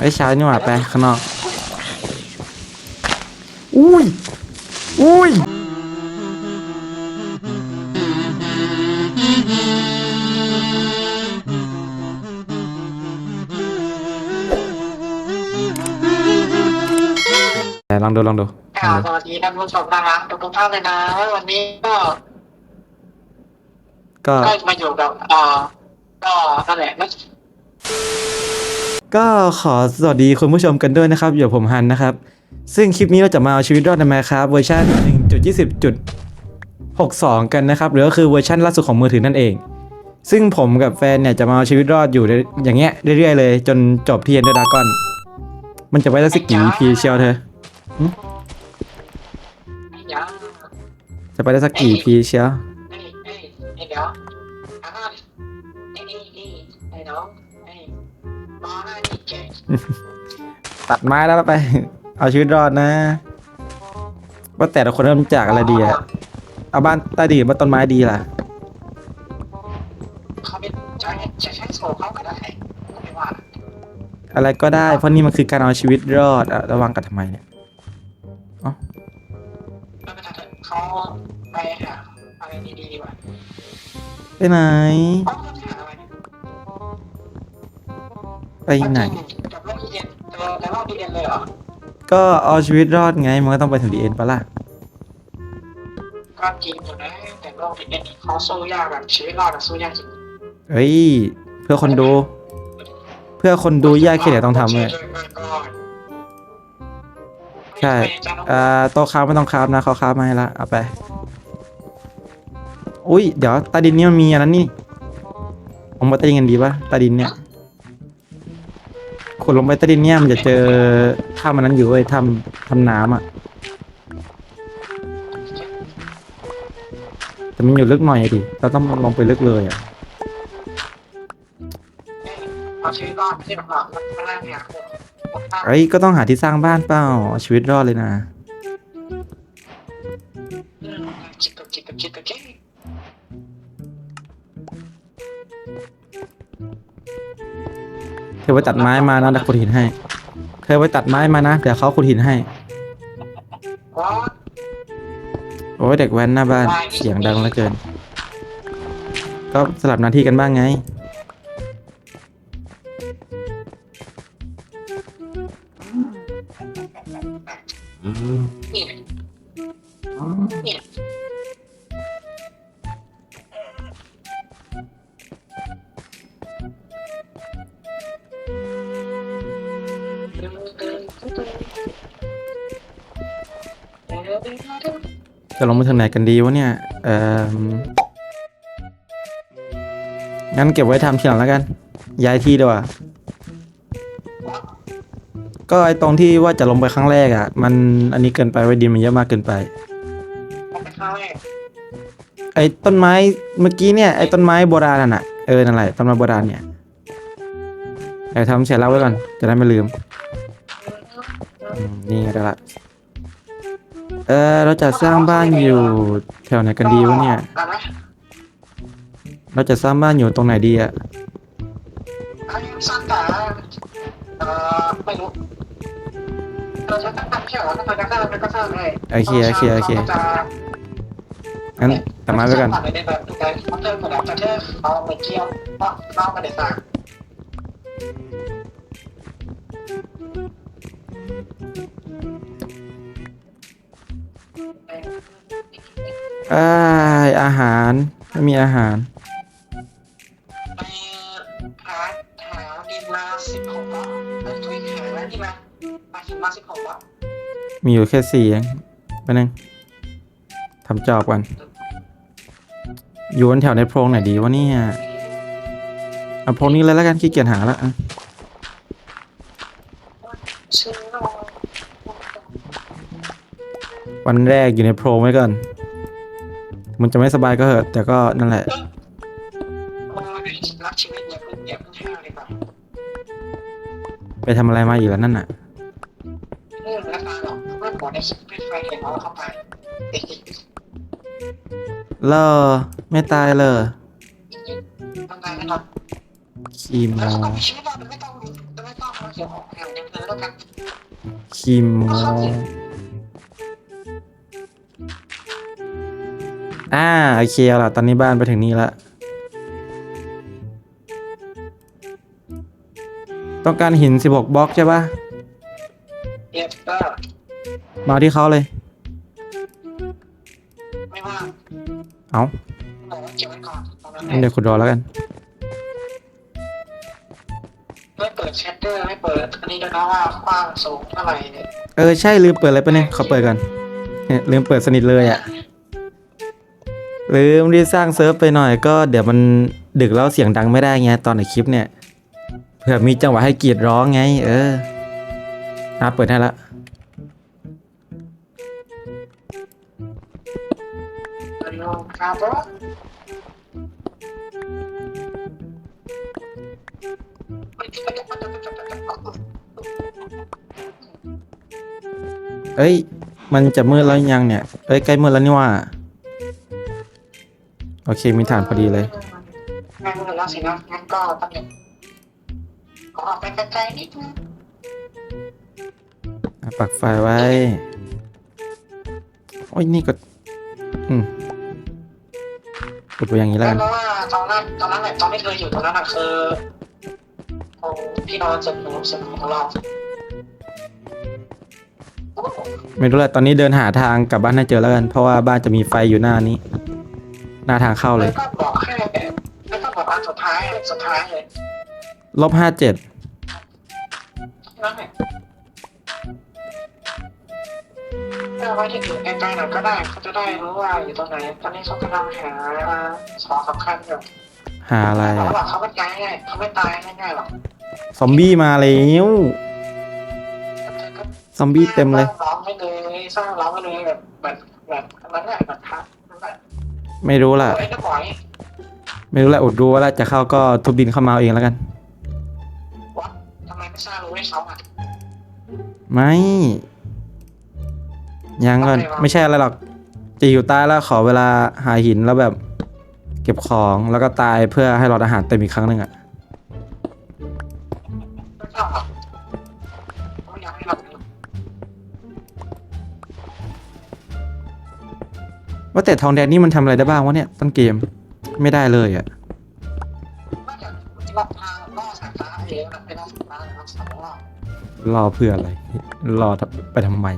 ไอ้ยเช้านี่หว่าไปข้างนอก อุ้ย อุ้ย แต่ลองดูลองดูลค่ะองดูสวัสดีท่านผู้ชมนะคะทุกๆท่านเลยนะวันนี้ก็ก็ ก็มาอยู่กับอ่าก็นั่นแหละไม่ ก็ขอสวัสดีคุณผู้ชมกันด้วยนะครับอยู่กับผมฮันนะครับ ซึ่งคลิปนี้เราจะมาเอาชีวิตรอดในแมครับเวอร์ชัน1.20.62 กันนะครับหรือก็คือเวอร์ชันล่าสุดของมือถือนั่นเอง ซึ่งผมกับแฟนเนี่ยจะมาเอาชีวิตรอดอยู่อย่างเงี้ยเรื่อยๆเลย จนจบที่เอ็นเดอร์ดากอน มันจะไว้ได้สักกี่ EP เชียวเธอยังจะไปได้สักกี่ EP เชียว ตัดไม้แล้วไป เอาชีวิตรอดนะ ว่าแต่ละคนเริ่มจากอะไรดีอะเอาบ้านใต้ดินบ้านต้นไม้ดีล่ะเขาเป็นใช้ใช้ใช้โซ่เข้าก็ได้ไม่ว่าอะไรก็ได้ เพราะนี่มันคือการเอาชีวิตรอดอะระวังกันทำไมเนี่ยไม่เป็นไรเขาไปหาอะไรดีๆดีกว่าไปไหนเขาจะหาอะไรไปไหน ในรอบดีเอ็นเลยเหรอก็เอาชีวิตรอดไง มันก็ต้องไปถึงดีเอ็นปะล่ะ ก็จริงอยู่นะแต่รอบดีเอ็นเขาสู้ยากแบบชีวิตรอดอะสู้ยากจริงเฮ้ย เพื่อคนดู เพื่อคนดูยากแค่ไหนต้องทำเลย ใช่อ่าโต๊ะค้าไม่ต้องค้านะเขาค้ามาให้ละ เอาไป อุ้ย เดี๋ยวใต้ดินนี่มันมีอันนั้นนี่ลงไปใต้ดินกันดีปะใต้ดินเนี่ยขุ ดลงไปใต้ดินเนี่ยมันจะเจอถ้ำมันนั้นอยู่เว้ยถ้ำถ้ำน้ำอะแต่มันอยู่ลึกหน่อยอะดิเราต้องลงไปลึกเลยอะเอาชีวิตรอดไม่ใช่แบบหลอกมันมาล่างเนี่ยผมเอ้ยก็ต้องหาที่สร้างบ้านเปล่าเอาชีวิตรอดเลยนะ อไปตัดไม้มานะเดี๋ยวขุดหินให้ เธอไปตัดไม้มานะเดี๋ยวเขาขุดหินให้ โอ้ยเด็กแว้นหน้าบ้านเสียงดังเหลือเกิน ก็สลับหน้าที่กันบ้างไงนี่นี่ จะลงไปทางไหนกันดีวะเนี่ยเอ่องั้นเก็บไว้ทำทีหลังแล้วกัน ย้ายที่ดีกว่าก็ไอตรงที่ว่าจะลงไปครั้งแรกอะ มันอันนี้เกินไปไว้ดินมันเยอะมากเกินไป ไอ้ต้นไม้เมื่อกี้เนี่ยไอ้ต้นไม้โบราณน่ะเออนั่นแหละต้นไม้โบราณเนี่ยเดี๋ยวทำเสร็จแล้วไว้ก่อนจะได้ไม่ลืมอืมนี่ไงได้ละ เออเราจะสร้างบ้านอยู่แถวไหนกันดีวะเนี่ยได้ไหมเราจะสร้างบ้านอยู่ตรงไหนดีอะอันนี้สร้างแต่เอ่อไม่รู้เราจะตั้งเที่ยวถ้าเราจะสร้างเราก็สร้างเลยโอเคโอเคโอเคงั้นตัดไม้ไว้ก่อนตัดได้แบบแต่เขาเจอหมดแล้วแต่เธอเอาไปเที่ยวเพราะเราไม่ได้สร้าง อ้ายอาหารไม่มีอาหารไปหาหาดินมาสิบหกอะเอ้ยทุยหาแล้วนี่มามาหินมาสิบหกอะมีอยู่แค่สี่เองไปบนึงทำจอบก่อนอยู่บนแถวในโพรงไหนดีวะเนี่ยเอาโพรงนี้เลยแล้วกันขี้เกียจหาละอะ ชื่อ วันแรกอยู่ในโพรงไว้ก่อน มันจะไม่สบายก็เหอะ แต่ก็นั่นแหละ รักชีวิตอย่าเพิ่งอย่าเพิ่งห้าวเลยป่ะไปทำอะไรมาอยู่แล้วนั่นน่ะ เรื่องราคาหรอกเมื่อก่อนในคลิปไม่ไฟเห็นเอาเข้าไปเลอไม่ตายเลยต้องารให้เราคีโม แล้วก็มีชีวิตเราไม่ต้องไม่ต้องโอเคดี๋ยวอองานในเพื่อนแล้วกันคิมโม อ่าโอเคเอาล่ะตอนนี้บ้านไปถึงนี่ละ ต้องการหิน 16 บล็อกใช่ปะเรียบก็มาที่เขาเลย ไม่ว่างเอาบอกว่าเก็บไว้ก่อนตอนนั้นงั้นเดี๋ยวขุดรอแล้วกัน ไม่เปิดแชทเตอร์ไม่เปิดอันนี้ด้วยนะว่ากว้างสูงเท่าไหร่เนี่ยเออใช่ลืมเปิดอะไรไปะเนี่ยเขาเปิดกันเนี่ยลืมเปิดสนิทเลยอะ่ะลืมรีบสร้างเซิร์ฟไปหน่อยก็เดี๋ยวมันดึกแล้วเสียงดังไม่ได้ไงตอนในคลิปเนี่ยเผื่อมีจังหวะให้กรีดร้องไง เอออะเปิดให้ละเป็นโรงคาร์บอนเอ้ย มันจะมืดแล้วยังเนี่ย เอ้ยใกล้มืดแล้วนี่ว่า โอเคมีฐานพอดีเลยงานมือแล้วสินะงั้นก็ตั้งแต่ขอออกไปไกลๆนิดนึงอะปักไฟไว้ โอ้ยนี่ก็ อืมกดไปอย่างนี้แล้วกัน เพราะว่าตอนนั้นตอนนั้นแหละตอนที่เธออยู่ตรงนั้นอะคือตรงที่นอนเสริมหนูเสริมหนูของเราโอ้โหไม่รู้แหละตอนนี้เดินหาทางกลับบ้านให้เจอแล้วกัน เพราะว่าบ้านจะมีไฟอยู่หน้านี้ห น้าทางเข้าเลแล้ยวก็บอกแค่แล้วก็บอกอันสุดท้ายสุดท้ายเลยลบห้าเจ็ดนั่นแหละถ้าไว้ที่อยู่ใกล้ๆหน่อยก็ได้เขาจะได้รู้ว่าอยู่ตรงไหนตอนนี้เขากำลังหาของสำคัญอยู่หาอะไรเขาอะบอกเขาไม่ตายง่ายเขาไม่ตายง่ายๆหรอกซอมบี้มาแล้วซอมบี้เต็มเลย สร้างร้องไม่เลยสร้างร้องไม่เลยแบบแบบแบบนั้นแหละแบบพักนั่นแหละ ไม่รู้ล่ะโอ้ยน้าบอยไม่รู้แหละอดรู้ว่าจะเข้าก็ทุบดินเข้ามาเอาเองแล้วกัน วัดทำไมไม่สร้างรู้ให้เขาอะ ไม่ ยังก่อนทำไมวะ ไม่ใช่อะไรหรอก จะอยู่ตายแล้วขอเวลาหาหินแล้วแบบ เก็บของแล้วก็ตายเพื่อให้หลอดอาหารเต็มอีกครั้งหนึ่งอะ ไม่ชอบหรอก ว่าแต่ทองแดงนี่มันทำอะไรได้บ้างวะเนี่ยต้นเกมไม่ได้เลยอะนอกจากรอบทางล่อสายฟ้าเองนะไปล่อสายฟ้านะครับสองรอบรอเพื่ออะไร รอไปทำไม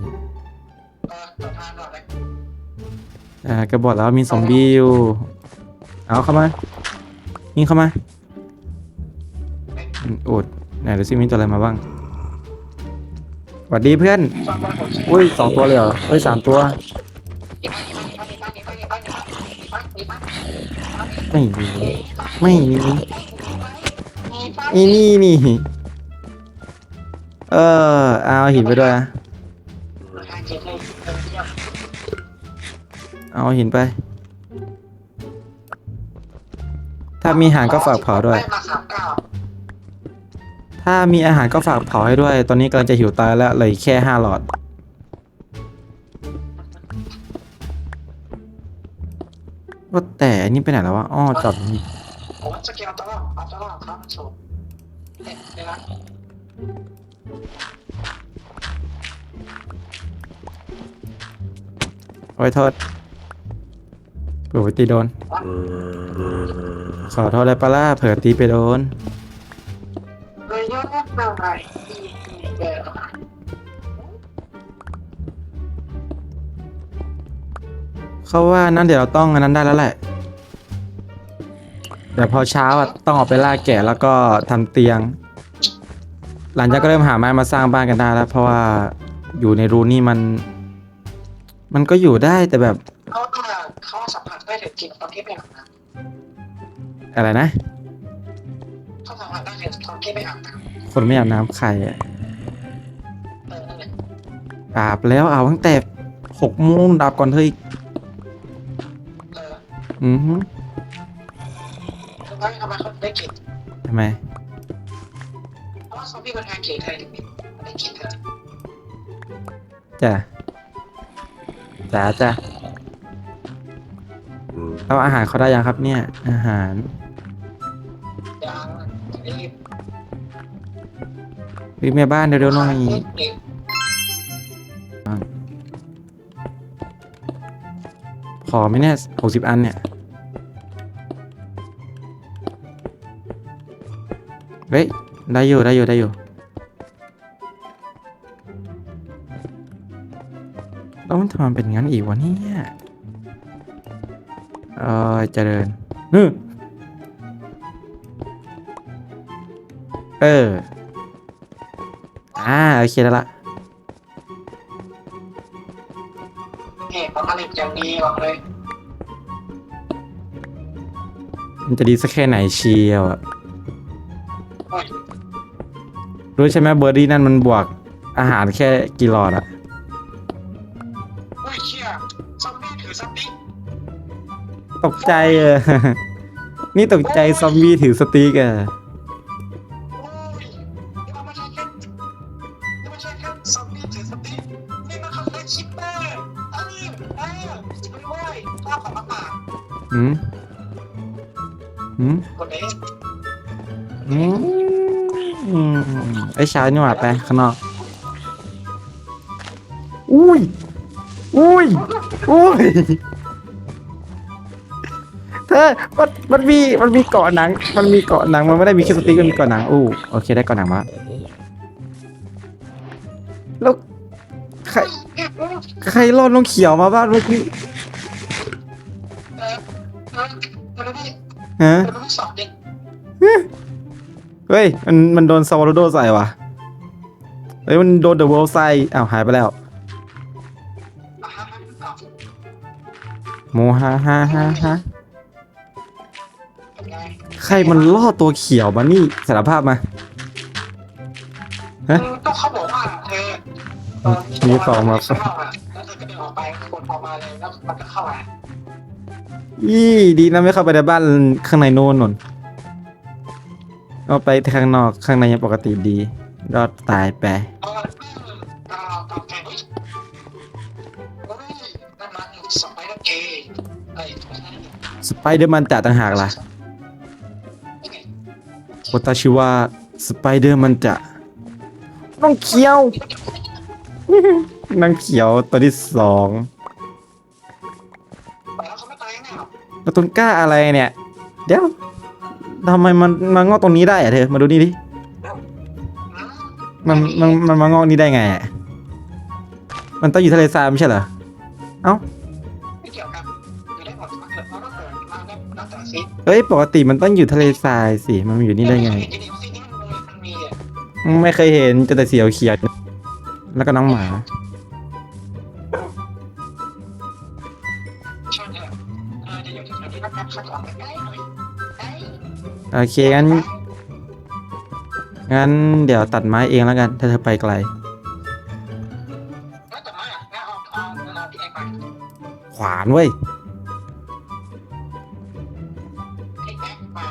อ่าก็บอกแล้วมีซอมบี้อยู่เอาเข้ามายิงเข้ามาอืมโอดไหนดูซิมีตัวอะไรมาบ้างสวัสดีเพื่อน อุ้ยสองตัวเลยเหรอเฮ้ยสามตัว ไม่มีไม่มีอีนี่นี่เออเอาหินไปด้วยนะเอาหินไป ถ้ามีอาหารก็ฝากเผาด้วย ถ้ามีอาหารก็ฝากเผาให้ด้วย ตอนนี้กำลังจะหิวตายแล้วเลยแค่ห้าหลอด แต่อันนี้ไปไหนแล้ววะอ้อจอดนี่ผมว่าสเกลตัวรอดเอาตัวรอดครับสูงเด็ดเลยนะโอ้ยโทษเผื่อไปตีโดน ขอโทษเลยปะล่าเผื่อตีไปโดน เลยเยอะมากเท่าไหร่อีอีเดีย เขาว่านั่นเดี๋ยวเราต้องอันนั้นได้แล้วแหละ เดี๋ยวพอเช้าอะต้องออกไปล่าแกะแล้วก็ทำเตียง หลังจากก็เริ่มหาไม้มาสร้างบ้านกันได้แล้ว เพราะว่าอยู่ในรูนี่มัน มันก็อยู่ได้แต่แบบเขาว่าเขาสัมผัสได้ถึงกลิ่นตอนที่ไปอาบน้อะไรนะำเขาสัมผัสได้ถึงตอนที่ไปอาบน้ำคนไม่อาบน้ำใครอะเออนั่นแหละอาบแล้วอาบตั้งแต่หกโมงดับก่อนเธออีกเอ ออือฮึทำไมทำไมเขาได้กลิ่นทำไม เพราะว่าซอมบี้มันหากลิ่นไทยดิมันได้กลิ่นเธอจ้ะจ้าจ้ะเอาอาหารเขาได้ยังครับเนี่ย อาหาร ยางรีบเฮ้ยแม่บ้านเร็วๆหน่อยพอไหมเนี่ยหกสิบอันเนี่ย เฮ้ย ได้อยู่ ได้อยู่ ได้อยู่แล้วมันทำไมเป็นงั้นอีกวะเนี่ยเออเจริญฮึเออ อ่า โอเคแล้วละเอกผลิตอย่างดีบอกเลย มันจะดีสักแค่ไหนเชียวอะโอ้ย รู้ใช่ไหมเบอร์ดี้นั่นมันบวกอาหารแค่กี่หลอดอะโอ้ยเชี่ยซอมบี้ถือสติ๊กตกใจเออ นี่ตกใจซอมบี้ถือสติ๊กอะ เช้านี่หว่าไปข้างนอก อุ้ย อุ้ย อุ้ย เธอ มัน มันมี มันมีเกาะหนัง มันมีเกาะหนัง มันไม่ได้มีแค่สติ๊กมันมีเกาะหนัง อู้ โอเค ได้เกาะหนังมาแล้วใคร ใครรอดน้องเขียวมาบ้างเมื่อกี้ฮะ เฮ้ย มัน มันโดนซาวาโดใส่ว่ะ เฮ้ยมันโดนเดอะเวิลด์ใส่อ้าวหายไปแล้วอะฮะอะโมฮาฮาฮาฮาเป็นไงใครมันล่อตัวเขียวมานี่สารภาพมาฮะก็เขาบอกว่าเธอเออมีของมาข้างนอกอะแล้วเธอก็เดินออกไปคนออกมาเลยแล้วมันก็เข้ามายี่ดีนะไม่เข้าไปในบ้านข้างในโน่นนนเอาไปข้างนอกข้างในยังปกติดี รอดตายไปเออเออตามแกนี่เฮ้ยนั่นมันสไปเดอร์เกย์ไอ้สไปเดอร์มันจะต่างหากล่ะนี่ไงโอตาชิว่าสไปเดอร์มันจะน้องเขียวน้องเขียวตัวที่สองไปแล้วเขาไม่ตายแน่หรอกแล้วต้นกล้าอะไรเนี่ย เดี๋ยวทำไมมันมางอกตรงนี้ได้อะเธอ มาดูนี่ดิอื มมันมันมันมางอกนี่ได้ไงอะมันต้องอยู่ทะเลทรายไม่ใช่เหรอ เอ้า ไม่เกี่ยวกันอยู่ได้หมดถ้าเกิดว่าเราเกิดมาได้แล้วแต่สิเอ้ยปกติมันต้องอยู่ทะเลทรายสิ มันมาอยู่นี่ได้ไงอ้นี่สินี่มันมีมันมีอะไม่เคยเห็นเจอแต่เสียวเขียวแล้วก็น้องหมาใช่เนี่ยเออจะอยู่แถวๆนี้นะครับข้างหลังใกล้ๆหน่อยใกล้โอเคงั้น งั้นเดี๋ยวตัดไม้เองแล้วกัน ถ้าเธอไปไกล แล้วแต่ไม่อะงั้นเอาเอาเอาพี่เอกไปขวานเว้ย พี่เอกมา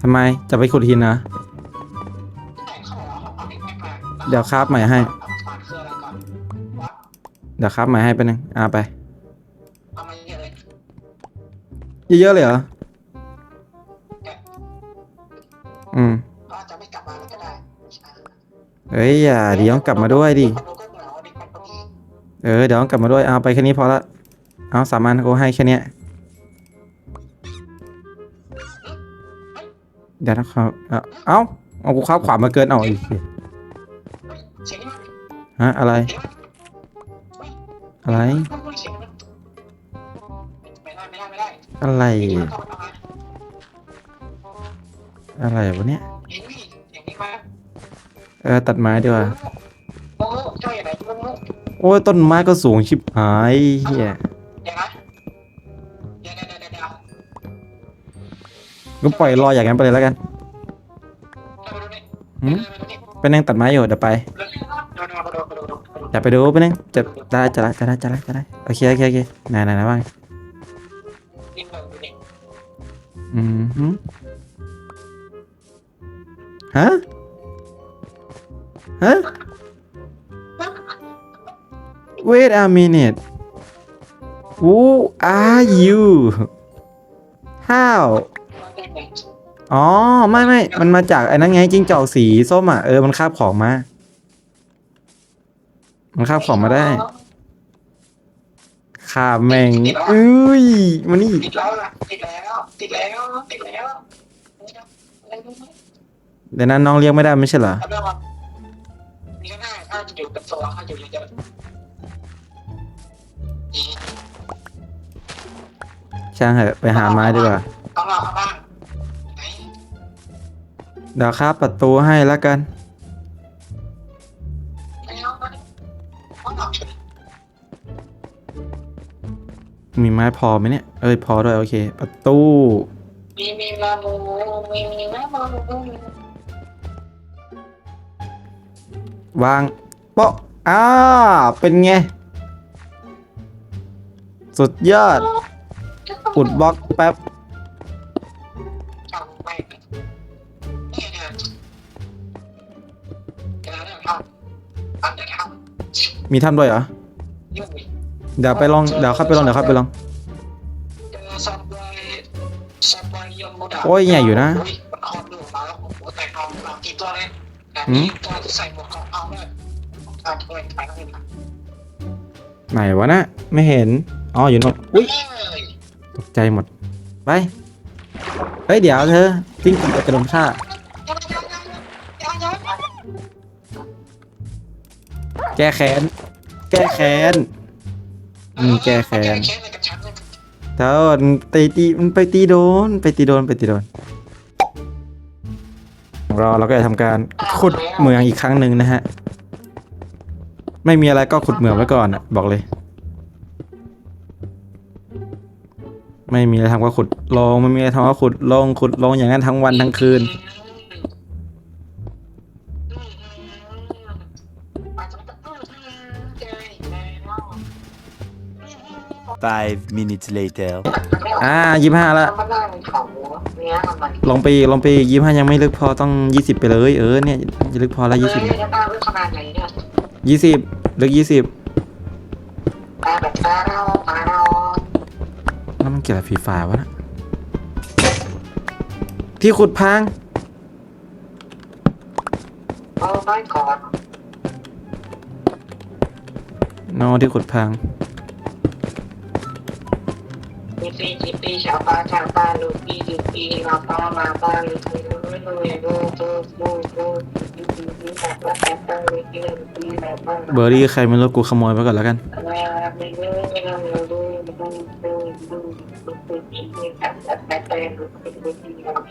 ทำไมจะไปขุดหินนะแต่เขาบอกว่าเอาพี่เอกมาเดี๋ยวคราฟใหม่ให้ เอาฝานคืออะไรก่อนวัดเดี๋ยวครับไม้ให้ไปหนึ่งอ่าไป เอามาเยอะเลยเยอะๆเลยเหรอ อืมก็จะไม่กลับมาแล้วก็ได้เฮ้ยอย่าเดี๋ยวต้องกลับมาด้วยดิ คนดูก็เหงาดิคนพอดีเออเดี๋ยวกลับมาด้วยเอาไปแค่นี้พอละ เอาสามอันกูให้แค่เนี้ยเดี๋ยวนะครับเอาเอาเอากูคราบขวามาเกินเอาอีกเฮ้ยเสียงมันฮะอะไรเสียงมันอะไรเสียงมันไม่ได้ไม่ได้ไม่ได้อะไร มันเข้ามา อะไรวะเนี่ยเห็นนี่เสียงนี้มาเออตัดไม้ดีกว่าโอ้โหเจ้าอย่างไรมึงมึงโอ้ยต้นไม้ก็สูงชิบหายเฮียเดี๋ยวนะเดี๋ยวเดี๋ยวเดี๋ยวเดี๋ยวก็ปล่อยรออย่างนั้นไปเลยแล้วกันเดี๋ยวดูนี่หืมเดี๋ยวดูนี่ไปนั่งตัดไม้อยู่เดี๋ยวไปเดี๋ยวดูดูดูดูดูดูเดี๋ยวไปดูไปนั่งจะได้จะได้จะได้จะได้จะได้โอเคโอเคโอเคไหนไหนไหนบ้างนี่มึงดูนี่อืมหืม ฮะ ฮะ wait a minute who are you how อ๋อ ไม่ไม่ มันมาจากไอ้นั่นไงจิ้งจอกสีส้มอะ เออ มันคาบของมา มันคาบของมาได้คาบแม่งอุ้ยมานี่ติดแล้วติดแล้ว ติดแล้ว ติดแล้ว เดี๋ยวนั้นน้องเลี้ยงไม่ได้ไม่ใช่เหรอเอาเรื่องมามีก็ได้ถ้าอยู่กับโซถ้าอยู่เยอะๆช่างเหอะไปหาไม้ดีกว่าต้องรอเขาบ้างไหนเดี๋ยวคาบประตูให้แล้วกัน ไม่เอาไม่เอาเอาเฉยมีไม้พอไหมเนี่ย เอ้ยพอด้วยโอเค ประตู มีมีมามูมีมีมามู วางโป๊ะอ้าเป็นไง สุดยอดอุดบล็อกแป๊บทำไม่เนี่ยเนี่ยเดี๋ยวเนี่ยทำอันเดี๋ยวทมีถ้ำด้วยเหรอำยุ่งอีกเดี๋ยวไปลอง เดี๋ยวเข้าไปลอง เดี๋ยวเข้าไปลองเจอซับไวซับไวยมโมดะโอ้ยใหญ่อยู่นะ แต่นี่ตัวที่ใส่หมวกของเอาเนี่ยทำถ้วไปแล้วเห็นไหมไหนวะนะไม่เห็น อ๋อ อยู่โน่นอุ้ยเอ้ยตกใจหมด ไป เฮ้ย เดี๋ยวเธอจิ้งจอกจะโดนฆ่าแก้แค้น แก้แค้น อืม แก้แค้นแค้นอะไรกับฉันเนี่ยเธอตีตีมันไปตีโดน ไปตีโดน ไปตีโดน รอเราก็จะทำการขุดเหมืองอีกครั้งหนึ่งนะฮะ ไม่มีอะไรก็ขุดเหมืองไว้ก่อนอะบอกเลย ไม่มีอะไรทำก็ขุดลงไม่มีอะไรทำก็ขุดลงขุดลงอย่างนั้นทั้งวันทั้งคืน Five minutes later. อ่ายี่ห้าละมันนั่งเขาเนี้ยมันลงไปอีกลงไปอีกยี่ห้ายังไม่ลึกพอต้องยี่สิบไปเลยเออเนี่ยจะลึกพอแล้วยี่สิบเฮ้ยแล้วป้าเรื่องขนาดไหนเนี่ยยี่สิบลึกยี่สิบตาแบบตาเราตาเราแล้วมันเกี่ยวกับฟรีไฟร์วะนะที่ขุดพังโอ้ไม่ก่อนโนที่ขุดพัง ปีปีจิปีชาวปาชาวปาลูปีจิปีมาปามาปาลูปีลูลูลูลูลูลูเบอร์รี่ใครไม่รู้กูขโมยไปก่อนแล้วกัน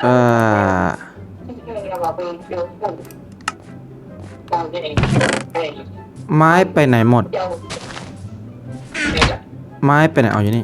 อ่าไม้ไปไหนหมด ไม้ไปไหนเอาอยู่นี่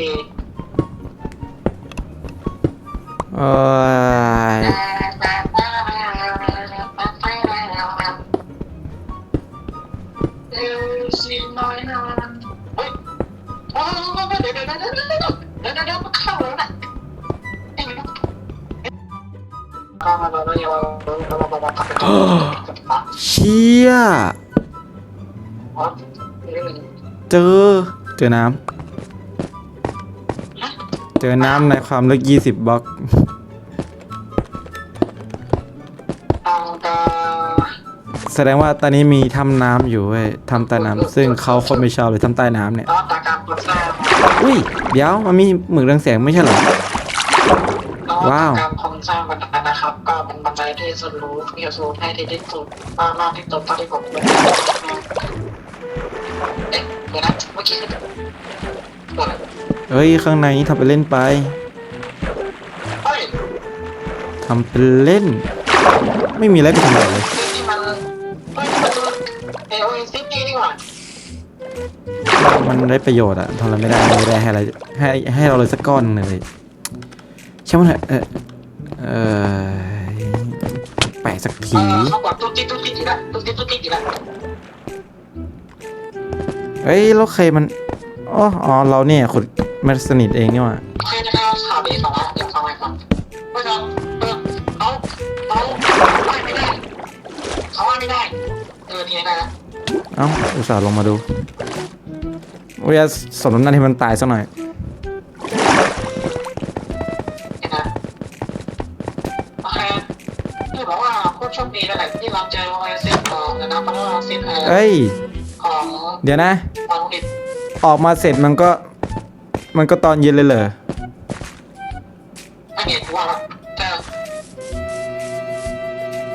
โอ้ยเชี่ยเจอ เจอน้ำ เจอน้ำในความลึกยี่สิบล็อกแสดงว่าตอนนี้มีถ้ำน้ำอยู่เว้ยถ้ำใต้น้ำซึ่งเขาคนไม่ชอบเลยถ้ำใต้น้ำเนี่ยอุ้ยเดี๋ยวมันมีหมึกเรืองแสงไม่ใช่เหรอว้าวการคงสร้างบันไดนะครับ ก็เป็นบันไดที่สุดรู้ที่สุดให้ที่ที่สุดมากมากที่สุดเท่าที่ผมเอ๊ะเดี๋ยวนะเมื่อกี้ เอ้ย ข้างในนี้ทำเป็นเล่นไปเฮ้ยทำเป็นเล่น ไม่มีอะไรไปทำอะไรเลยนี่มันเฮ้ยมันเอโอเอซิตี้นี่หว่ามันได้ประโยชน์อะทำอะไรไม่ได้ไม่ได้ให้อะไรให้ให้เราเลยสักก้อนหนึ่งเลยใช่ไหมนเถอะเออเออแปะสักเอทีอเขาบอกตุ๊ดติ๊ดตุ๊ดติ๊ดอีกแล้วตุ๊ดติ๊ดตุ๊ดติ๊ดอีกแล้วเอ้ยแล้วใครมันอ๋ออ๋อเราเนี่ยคน มันสนิทเองเนี่หว่าใครจะเอาข่าวดีสองละอยากฟังอะไรฟังเพื่อนเออเขาเขาว่าไม่ได้เขาว่าไม่ได้เออทีนี้ได้ละเอ้าอุตส่าห์ลงมาดูเวียสมน้ำหน้าที่มันตายสักหน่อยเห็นนะโอเคที่บอกว่าผู้โชคดีนั่นแหละที่รับเจอโอเอซิสของนะเพราะว่าซิสเออเอ้ย ของเดี๋ยวนะ ของดิบออกมาเสร็จมันก็ มันก็ตอนเย็นเลยเหรออันนี้ถือว่าแต่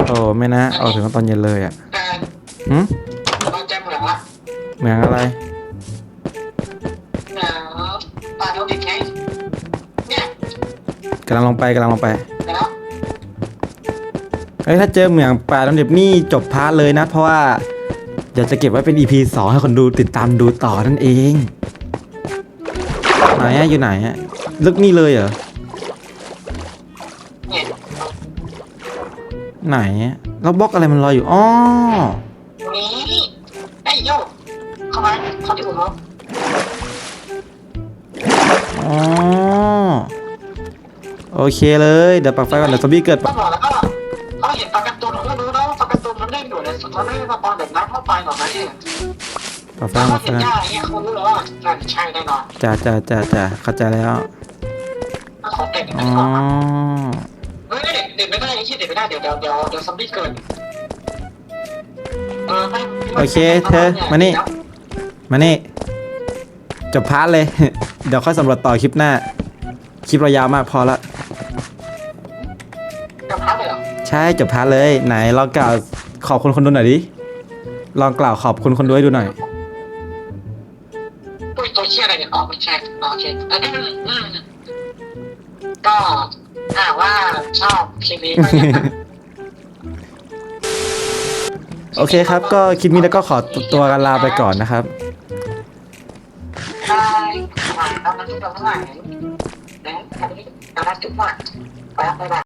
โอ้ไม่นะออกถึงตอนเย็นเลยอะแต่หืมเราเจอเหมืองละเหมืองอะไร เหมืองปลาโดดิบไงเนี่ยกำลังลงไปกำลังลงไปเดี๋ยวเฮ้ยถ้าเจอเหมืองป่าน้ำเด็บนี่จบพาร์ทเลยนะ เพราะว่าเดี๋ยวจะเก็บไว้เป็น EP 2 ให้คนดูติดตามดูต่อนั่นเอง ไหนอะอยู่ไหนอะลึกนี่เลยเหรอเนี่ยไหนอะแล้วบล็อกอะไรมันลอยอยู่อ๋อนี่ไอ้โยกเข้ามาเข้าที่หัวอ๋อโอเคเลยเดี๋ยวปักไฟก่อนเดี๋ยวซอมบี้เกิดก็ปะบอกแล้วก็เขาเห็นปลาการ์ตูนเขารู้นะว่าปลาการ์ตูนมันเล่นอยู่ในสุดมันไม่ได้มาปอนแบบน้ำเข้าไปหรอกนะเนี่ย ปักไฟถ้าปัเขากไฟเห็นหญ้าอย่างเงี้ยเขารู้เลยว่านั่นใช่แน่นอนจ้าจ้าจ้าจ้าเข้าใจแล้วถ้าของเด็กอ๋ไม่อบอกเฮ้ยเด็กเด็กไม่ได้ไอ้ที่เด็กไม่ได้เดี๋ยวเดี๋ยวเดี๋ยวเดี๋ยวซอมบี้เกินเออไม่โอเคเธอมานี่มานี่จบพาร์ทเลย เดี๋ยวค่อยสำรวจต่อคลิปหน้า คลิปเรายาวมากพอละกับพัดเลยเหรอใช่จบพาร์ทเลย ไหนลองกล่าวขอบคุณคนดูหน่อยดิลองกล่าวขอบคุณคนดูให้ดูหน่อย เคอืมก็ถ้าว่าชอบคลิปนี้ก็ย่าลืมโอเคครับ ก็คลิปนี้แล้วก็ขอตัวกันลาไปก่อนนะครับ ได้ผ่านตอนนั้นที่เราเท่าไหร่นะอันนี้ตอนนั้นทุกวันไปแล้วไปแล้ว